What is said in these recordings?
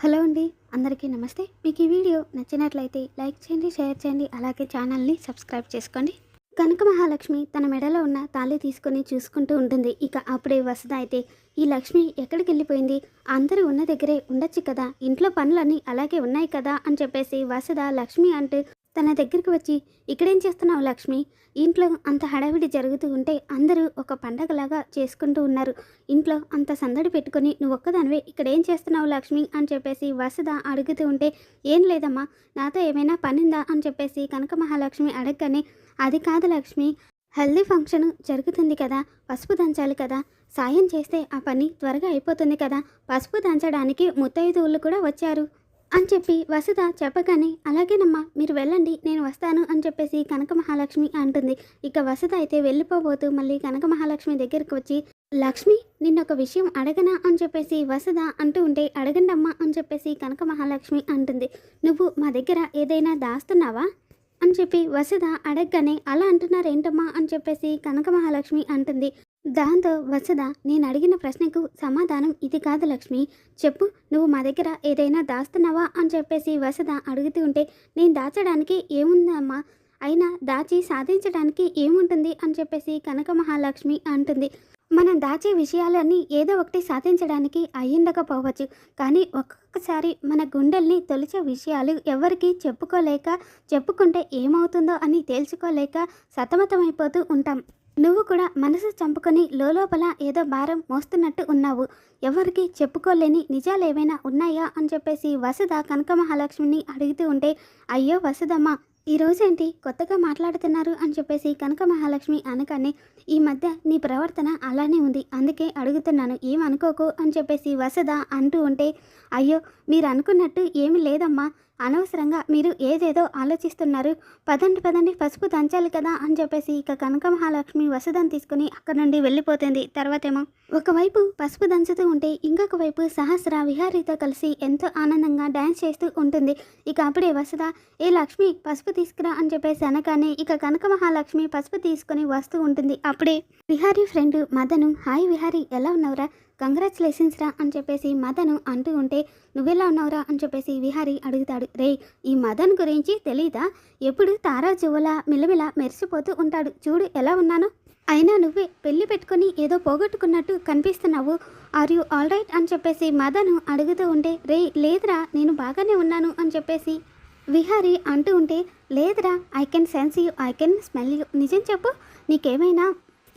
Hello అండి అందరికీ నమస్తే. మీకు ఈ వీడియో నచ్చినట్లయితే లైక్ చేయండి షేర్ చేయండి అలాగే ఛానల్ని సబ్స్క్రైబ్ చేసుకోండి. కనక మహాలక్ష్మి తన మెడలో ఉన్న తాళి తీసుకొని చూసుకుంటూ ఉంటుంది. ఇక అప్పుడే వసుధ అయితే ఈ లక్ష్మి ఎక్కడికి వెళ్ళిపోయింది? అందరూ ఉన్న దగ్గరే ఉండొచ్చు కదా? ఇంట్లో పనులన్నీ అలాగే ఉన్నాయి కదా? అని చెప్పేసి వసుధ లక్ష్మి అంటూ తన దగ్గరికి వచ్చి ఇక్కడేం చేస్తున్నావు లక్ష్మి? ఇంట్లో అంత హడావిడి జరుగుతూ ఉంటే అందరూ ఒక పండగలాగా చేసుకుంటూ ఉన్నారు. ఇంట్లో అంత సందడి పెట్టుకొని నువ్వు ఒక్కదానివే ఇక్కడ ఏం చేస్తున్నావు లక్ష్మి? అని చెప్పేసి వసుధ అడుగుతూ ఉంటే ఏం లేదమ్మా నాతో ఏమైనా పనిందా? అని చెప్పేసి కనక మహాలక్ష్మి అడగగానే అది కాదు లక్ష్మి హెల్దీ ఫంక్షన్ జరుగుతుంది కదా పసుపు దంచాలి కదా సాయం చేస్తే ఆ పని త్వరగా అయిపోతుంది కదా పసుపు దంచడానికి ముత్తైదువులు కూడా వచ్చారు. అని చెప్పి వసుధ చెప్పగానే అలాగేనమ్మా మీరు వెళ్ళండి నేను వస్తాను అని చెప్పేసి కనక మహాలక్ష్మి అంటుంది. ఇక వసుధ అయితే వెళ్ళిపోబోతూ మళ్ళీ కనక మహాలక్ష్మి దగ్గరికి వచ్చి లక్ష్మి నిన్నొక విషయం అడగనా అని చెప్పేసి వసుధ అంటూ ఉంటే అడగండమ్మా అని చెప్పేసి కనక మహాలక్ష్మి అంటుంది. నువ్వు మా దగ్గర ఏదైనా దాస్తున్నావా? అని చెప్పి వసుధ అడగగానే అలా అంటున్నారేంటమ్మా? అని చెప్పేసి కనక మహాలక్ష్మి అంటుంది. దాంతో వసుధ నేను అడిగిన ప్రశ్నకు సమాధానం ఇది కాదు లక్ష్మి. చెప్పు నువ్వు మా దగ్గర ఏదైనా దాస్తున్నావా? అని చెప్పేసి వసుధ అడుగుతూ ఉంటే నేను దాచడానికి ఏముందమ్మా? అయినా దాచి సాధించడానికి ఏముంటుంది? అని చెప్పేసి కనక మహాలక్ష్మి అంటుంది. మనం దాచే విషయాలన్నీ ఏదో ఒకటి సాధించడానికి అయ్యుండకపోవచ్చు. కానీ ఒక్కొక్కసారి మన గుండెల్ని తొలిచే విషయాలు ఎవరికి చెప్పుకోలేక చెప్పుకుంటే ఏమవుతుందో అని తేల్చుకోలేక సతమతమైపోతూ ఉంటాం. నువ్వు కూడా మనసు చంపుకొని లోపల ఏదో భారం మోస్తున్నట్టు ఉన్నావు. ఎవరికి చెప్పుకోలేని నిజాలు ఏమైనా ఉన్నాయా అని చెప్పేసి వసుధ కనక మహాలక్ష్మిని అడుగుతూ ఉంటే అయ్యో వసుధమ్మ ఈ రోజేంటి కొత్తగా మాట్లాడుతున్నారు అని చెప్పేసి కనక మహాలక్ష్మి అనగానే ఈ మధ్య నీ ప్రవర్తన అలానే ఉంది అందుకే అడుగుతున్నాను ఏమనుకోకు అని చెప్పేసి వసుధ అంటూ ఉంటే అయ్యో మీరు అనుకున్నట్టు ఏమి లేదమ్మా అనవసరంగా మీరు ఏదేదో ఆలోచిస్తున్నారు. పదండి పదండి పసుపు దంచాలి కదా అని చెప్పేసి ఇక కనక మహాలక్ష్మి వసుధం తీసుకుని అక్కడ నుండి వెళ్ళిపోతుంది. తర్వాతేమో ఒకవైపు పసుపు దంచుతూ ఉంటే ఇంకొక వైపు సహస్ర విహారీతో కలిసి ఎంతో ఆనందంగా డ్యాన్స్ చేస్తూ ఉంటుంది. ఇక అప్పుడే వసుధ ఏ లక్ష్మి పసుపు తీసుకురా అని చెప్పేసి అనగానే ఇక కనక మహాలక్ష్మి పసుపు తీసుకొని వస్తూ ఉంటుంది. అప్పుడే విహారీ ఫ్రెండ్ మదను హాయ్ విహారీ ఎలా ఉన్నావురా? కంగ్రాచులేషన్స్ రా అని చెప్పేసి మదను అంటూ ఉంటే నువ్వెలా ఉన్నావురా? అని చెప్పేసి విహారీ అడుగుతాడు. రే ఈ మదన్ గురించి తెలీదా? ఎప్పుడు తారా జువ్వలా మిలమిల మెరిసిపోతూ ఉంటాడు. చూడు ఎలా ఉన్నానో. అయినా నువ్వే పెళ్ళి పెట్టుకొని ఏదో పోగొట్టుకున్నట్టు కనిపిస్తున్నావు. Are you all right? అని చెప్పేసి మదను అడుగుతూ ఉంటే రే లేదురా నేను బాగానే ఉన్నాను. అని చెప్పేసి విహారీ అంటూ ఉంటే లేదురా I can sense you I can smell you. నిజం చెప్పు. నీకేమైనా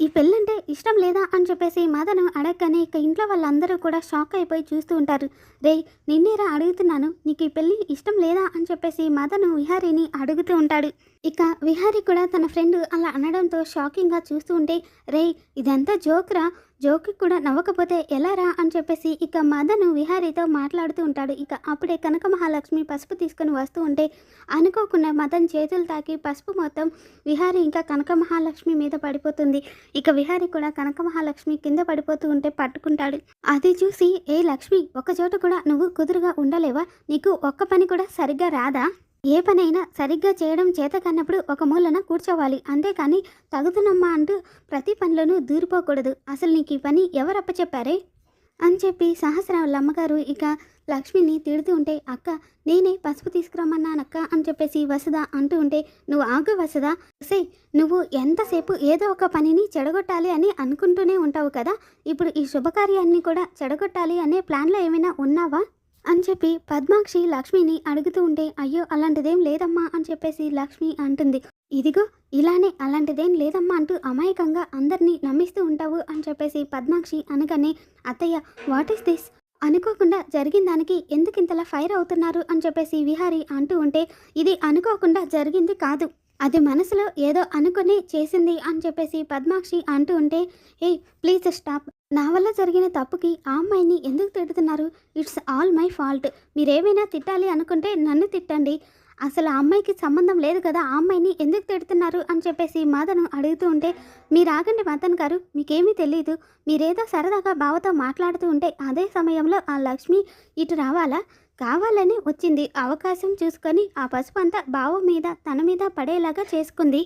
ఈ పెళ్ళంటే ఇష్టం లేదా అని చెప్పేసి మదను అడగగానే ఇక ఇంట్లో వాళ్ళందరూ కూడా షాక్ అయిపోయి చూస్తూ ఉంటారు. రే నిన్నేరా అడుగుతున్నాను? నీకు ఈ పెళ్ళి ఇష్టం లేదా అని చెప్పేసి మదను విహారీని అడుగుతూ ఉంటాడు. ఇక విహారీ కూడా తన ఫ్రెండ్ అలా అనడంతో షాకింగ్గా చూస్తూ ఉంటే రే ఇదంతా జోక్రా? జోకి కూడా నవ్వకపోతే ఎలా రా అని చెప్పేసి ఇక మదను విహారీతో మాట్లాడుతూ ఉంటాడు. ఇక అప్పుడే కనక మహాలక్ష్మి పసుపు తీసుకొని వస్తూ ఉంటే అనుకోకుండా మదన్ చేతులు తాకి పసుపు మొత్తం విహారీ ఇంకా కనక మహాలక్ష్మి మీద పడిపోతుంది. ఇక విహారీ కూడా కనక మహాలక్ష్మి కింద పడిపోతూ ఉంటే పట్టుకుంటాడు. అది చూసి ఏ లక్ష్మి ఒక చోట కూడా నువ్వు కుదురుగా ఉండలేవా? నీకు ఒక్క పని కూడా సరిగ్గా రాదా? ఏ పనైనా సరిగ్గా చేయడం చేత కన్నప్పుడు ఒక మూలన కూర్చోవాలి. అంతేకాని తగుతునమ్మా అంటూ ప్రతి పనిలోనూ దూరిపోకూడదు. అసలు నీకు ఈ పని ఎవరప్ప చెప్పారే అని చెప్పి సహస్రావులమ్మగారు అమ్మగారు ఇక లక్ష్మిని తిడుతూ ఉంటే అక్క నేనే పసుపు తీసుకురమ్మన్నానక్క అని చెప్పేసి వసద అంటూ ఉంటే నువ్వు ఆగు వసద సే నువ్వు ఎంతసేపు ఏదో ఒక పనిని చెడగొట్టాలి అని అనుకుంటూనే ఉంటావు కదా. ఇప్పుడు ఈ శుభకార్యాన్ని కూడా చెడగొట్టాలి అనే ప్లాన్లో ఏమైనా ఉన్నావా? అని చెప్పి పద్మాక్షి లక్ష్మిని అడుగుతూ ఉంటే అయ్యో అలాంటిదేం లేదమ్మా అని చెప్పేసి లక్ష్మి అంటుంది. ఇదిగో ఇలానే అలాంటిదేం లేదమ్మా అంటూ అమాయకంగా అందరినీ నమ్మిస్తూ ఉంటావు అని చెప్పేసి పద్మాక్షి అనగానే అత్తయ్య వాట్ ఈస్ దిస్ అనుకోకుండా జరిగిన దానికి ఎందుకు ఇంతలా ఫైర్ అవుతున్నారు అని చెప్పేసి విహారి అంటూ ఉంటే ఇది అనుకోకుండా జరిగింది కాదు. అది మనసులో ఏదో అనుకుని చేసింది అని చెప్పేసి పద్మాక్షి అంటూ ఉంటే ఏ ప్లీజ్ స్టాప్ నా వల్ల జరిగిన తప్పుకి ఆ అమ్మాయిని ఎందుకు తిడుతున్నారు? It's all my fault. మీరేమైనా తిట్టాలి అనుకుంటే నన్ను తిట్టండి. అసలు ఆ అమ్మాయికి సంబంధం లేదు కదా ఆ అమ్మాయిని ఎందుకు తిడుతున్నారు అని చెప్పేసి మదను అడుగుతూ ఉంటే మీరు ఆగండి మదన్ గారు మీకేమీ తెలియదు మీరేదో సరదాగా బావతో మాట్లాడుతూ ఉంటే అదే సమయంలో ఆ లక్ష్మి ఇటు రావాలా? కావాలని వచ్చింది. అవకాశం చూసుకొని ఆ పసుపు అంతా బావ మీద తన మీద పడేలాగా చేసుకుంది.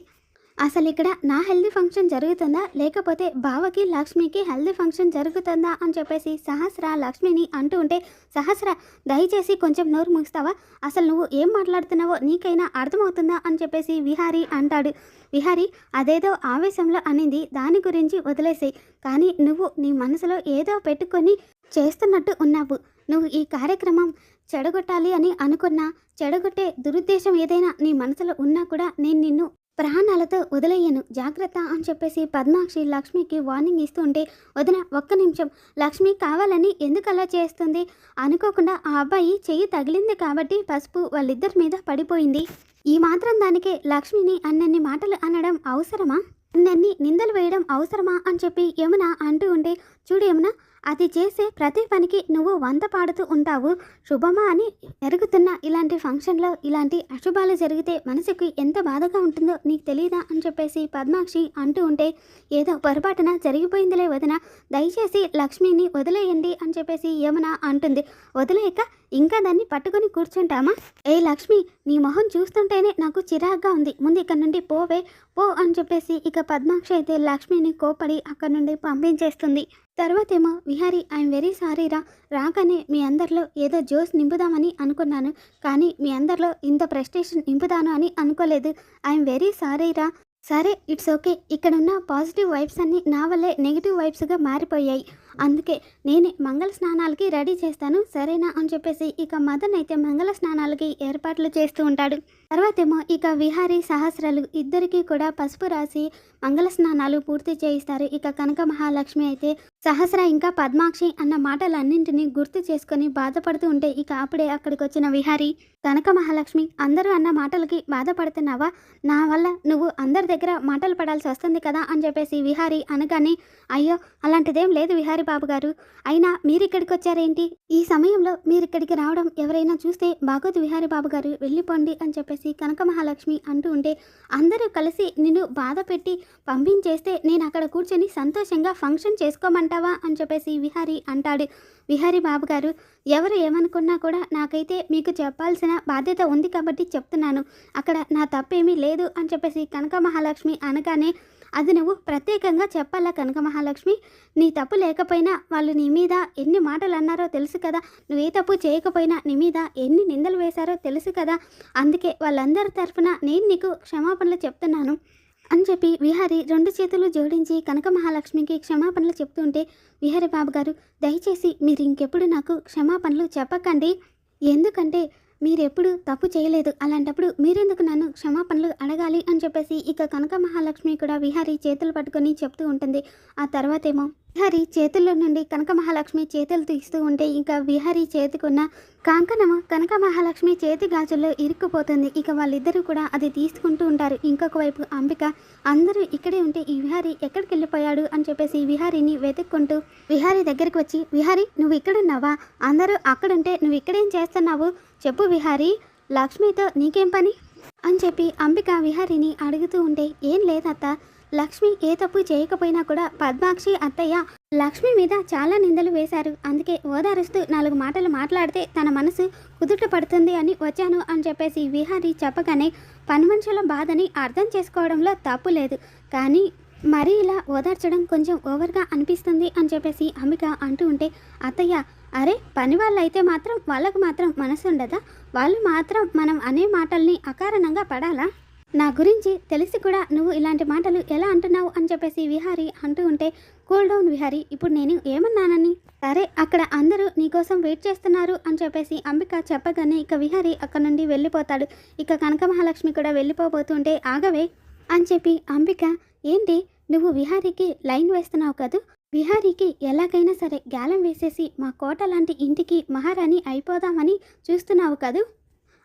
అసలు ఇక్కడ నా హెల్దీ ఫంక్షన్ జరుగుతుందా? లేకపోతే బావకి లక్ష్మికి హెల్దీ ఫంక్షన్ జరుగుతుందా? అని చెప్పేసి సహస్ర లక్ష్మిని అంటూ ఉంటే సహస్ర దయచేసి కొంచెం నోరు ముగిస్తావా అసలు నువ్వు ఏం మాట్లాడుతున్నావో నీకైనా అర్థమవుతుందా? అని చెప్పేసి విహారీ అంటాడు. విహారీ అదేదో ఆవేశంలో అనింది. దాని గురించి వదిలేసాయి. కానీ నువ్వు నీ మనసులో ఏదో పెట్టుకొని చేస్తున్నట్టు ఉన్నావు. నువ్వు ఈ కార్యక్రమం చెడగొట్టాలి అని అనుకున్నా. చెడగొట్టే దురుద్దేశం ఏదైనా నీ మనసులో ఉన్నా కూడా నేను నిన్ను ప్రాణాలతో వదిలేయను. జాగ్రత్త అని చెప్పేసి పద్మాక్షి లక్ష్మికి వార్నింగ్ ఇస్తూ ఉంటే వదిన ఒక్క నిమిషం లక్ష్మి కావాలని ఎందుకు అలా చేస్తుంది? అనుకోకుండా ఆ అబ్బాయి చెయ్యి తగిలింది కాబట్టి పసుపు వాళ్ళిద్దరి మీద పడిపోయింది. ఈ మాత్రం దానికే లక్ష్మిని అన్నన్ని మాటలు అనడం అవసరమా? అన్నన్ని నిందలు వేయడం అవసరమా అని చెప్పి యమున అంటూ ఉంటే చూడు యమున అది చేసే ప్రతి పనికి నువ్వు వంత పాడుతూ ఉంటావు. శుభమా అని జరుగుతున్న ఇలాంటి ఫంక్షన్లో ఇలాంటి అశుభాలు జరిగితే మనసుకి ఎంత బాధగా ఉంటుందో నీకు తెలియదా అని చెప్పేసి పద్మాక్షి అంటూ ఉంటే ఏదో పొరపాటున జరిగిపోయిందిలే వదిన. దయచేసి లక్ష్మిని వదిలేయండి అని చెప్పేసి యమున అంటుంది. వదిలేయక ఇంకా దాన్ని పట్టుకొని కూర్చుంటామా? ఏ లక్ష్మి నీ మొహం చూస్తుంటేనే నాకు చిరాగ్గా ఉంది. ముందు ఇక్కడ నుండి పోవే పో అని చెప్పేసి ఇక పద్మాక్షి అయితే లక్ష్మిని కోపడి అక్కడ నుండి పంపించేస్తుంది. తర్వాతేమో విహారీ ఐఎమ్ వెరీ సారీ రా. రాగానే మీ అందరిలో ఏదో జోస్ నింపుదామని అనుకున్నాను. కానీ మీ అందరిలో ఇంత ప్రెస్టేషన్ నింపుదాను అని అనుకోలేదు. ఐఎమ్ వెరీ సారీ రా. సరే ఇట్స్ ఓకే. ఇక్కడున్న పాజిటివ్ వైబ్స్ అన్నీ నా వల్లే నెగిటివ్ వైబ్స్గా మారిపోయాయి. అందుకే నేనే మంగళ స్నానాలకి రెడీ చేస్తాను సరేనా అని చెప్పేసి ఇక మదన్ అయితే మంగళ స్నానాలకి ఏర్పాట్లు చేస్తూ ఉంటాడు. తర్వాతేమో ఇక విహారీ సహస్రాలు ఇద్దరికీ కూడా పసుపు రాసి మంగళ స్నానాలు పూర్తి చేయిస్తారు. ఇక కనక మహాలక్ష్మి అయితే సహస్ర ఇంకా పద్మాక్షి అన్న మాటలన్నింటినీ గుర్తు చేసుకొని బాధపడుతూ ఉంటే ఇక అప్పుడే అక్కడికి వచ్చిన విహారీ కనక మహాలక్ష్మి అందరూ అన్న మాటలకి బాధపడుతున్నావా? నా వల్ల నువ్వు అందరి దగ్గర మాటలు పడాల్సి వస్తుంది కదా అని చెప్పేసి విహారీ అనగానే అయ్యో అలాంటిదేం లేదు విహారీ బాబు గారు అయినా మీరు ఇక్కడికి వచ్చారేంటి ఈ సమయంలో మీరిక్కడికి రావడం ఎవరైనా చూస్తే బాగోదు విహారీ బాబు గారు వెళ్ళిపోండి అని చెప్పేసి కనక మహాలక్ష్మి అంటూ ఉంటే అందరూ కలిసి నిన్ను బాధ పెట్టి పంపించేస్తే నేను అక్కడ కూర్చొని సంతోషంగా ఫంక్షన్ చేసుకోమంటావా అని చెప్పేసి విహారీ అంటాడు. విహారీ బాబు గారు ఎవరు ఏమనుకున్నా కూడా నాకైతే మీకు చెప్పాల్సిన బాధ్యత ఉంది కాబట్టి చెప్తున్నాను. అక్కడ నా తప్పేమీ లేదు అని చెప్పేసి కనక మహాలక్ష్మి అనగానే అది నువ్వు ప్రత్యేకంగా చెప్పాలా కనక మహాలక్ష్మి? నీ తప్పు లేకపోయినా వాళ్ళు నీ మీద ఎన్ని మాటలు అన్నారో తెలుసు కదా. నువ్వే తప్పు చేయకపోయినా నీ మీద ఎన్ని నిందలు వేశారో తెలుసు కదా. అందుకే వాళ్ళందరి తరఫున నేను నీకు క్షమాపణలు చెప్తున్నాను అని చెప్పి విహారి రెండు చేతులు జోడించి కనక మహాలక్ష్మికి క్షమాపణలు చెప్తుంటే విహారి బాబు గారు దయచేసి మీరు ఇంకెప్పుడు నాకు క్షమాపణలు చెప్పకండి. ఎందుకంటే మీరెప్పుడు తప్పు చేయలేదు. అలాంటప్పుడు మీరెందుకు నన్ను క్షమాపణలు అడగాలి అని చెప్పేసి ఇక కనక మహాలక్ష్మి కూడా విహారి చేతులు పట్టుకొని చెప్తూ ఉంటుంది. ఆ తర్వాతేమో విహారి చేతుల్లో నుండి కనక మహాలక్ష్మి చేతులు తీస్తూ ఉంటే ఇంకా విహారి చేతికున్న కాంకణము కనక మహాలక్ష్మి చేతి గాజుల్లో ఇరుక్కుపోతుంది. ఇక వాళ్ళిద్దరూ కూడా అది తీసుకుంటూ ఉంటారు. ఇంకొక వైపు అంబిక అందరూ ఇక్కడే ఉంటే ఈ విహారి ఎక్కడికి వెళ్ళిపోయాడు అని చెప్పేసి విహారిని వెతుక్కుంటూ విహారి దగ్గరికి వచ్చి విహారి నువ్వు ఇక్కడున్నావా? అందరూ అక్కడుంటే నువ్వు ఇక్కడేం చేస్తున్నావు? చెప్పు విహారి లక్ష్మితో నీకేం పని? అని చెప్పి అంబిక విహారిని అడుగుతూ ఉంటే ఏం లేదత్త. లక్ష్మి ఏ తప్పు చేయకపోయినా కూడా పద్మాక్షి అత్తయ్య లక్ష్మి మీద చాలా నిందలు వేశారు. అందుకే ఓదారుస్తూ నాలుగు మాటలు మాట్లాడితే తన మనసు కుదుట పడుతుంది అని వచ్చాను అని చెప్పేసి విహారి చెప్పగానే పని మనుషుల బాధని అర్థం చేసుకోవడంలో తప్పు లేదు. కానీ మరీ ఇలా ఓదార్చడం కొంచెం ఓవర్గా అనిపిస్తుంది అని చెప్పేసి అంబిక అంటూ ఉంటే అత్తయ్య అరే పని వాళ్ళు అయితే మాత్రం వాళ్ళకు మాత్రం మనసు ఉండదా వాళ్ళు మాత్రం మనం అనే మాటల్ని అకారణంగా పడాలా? నా గురించి తెలిసి కూడా నువ్వు ఇలాంటి మాటలు ఎలా అంటున్నావు అని చెప్పేసి విహారి అంటూ ఉంటే కూల్ డౌన్ విహారి. ఇప్పుడు నేను ఏమన్నానని? సరే అక్కడ అందరూ నీకోసం వెయిట్ చేస్తున్నారు అని చెప్పేసి అంబిక చెప్పగానే ఇక విహారి అక్కడ నుండి వెళ్ళిపోతాడు. ఇక కనక మహాలక్ష్మి కూడా వెళ్ళిపోబోతుంటే ఆగవే అని చెప్పి అంబిక ఏంటి? నువ్వు విహారీకి లైన్ వేస్తున్నావు కదూ? బిహారీకి ఎలాగైనా సరే గ్యాలం వేసేసి మా కోట లాంటి ఇంటికి మహారాణి అయిపోదామని చూస్తున్నావు కదూ?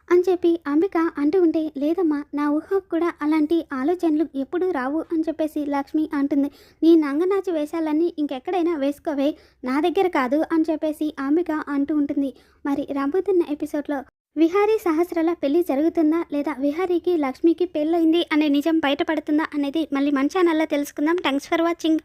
అని చెప్పి అంబిక అంటూ ఉంటే లేదమ్మా నా ఊహకు కూడా అలాంటి ఆలోచనలు ఎప్పుడూ రావు అని చెప్పేసి లక్ష్మి అంటుంది. నీ నంగనాచి వేషాలన్నీ ఇంకెక్కడైనా వేసుకోవే నా దగ్గర కాదు అని చెప్పేసి అంబిక అంటూ ఉంటుంది. మరి రాబోతున్న ఎపిసోడ్లో విహారీ సహస్రాల పెళ్ళి జరుగుతుందా లేదా విహారీకి లక్ష్మికి పెళ్ళయింది అనే నిజం బయటపడుతుందా అనేది మళ్ళీ మన ఛానల్లో తెలుసుకుందాం. Thanks for watching.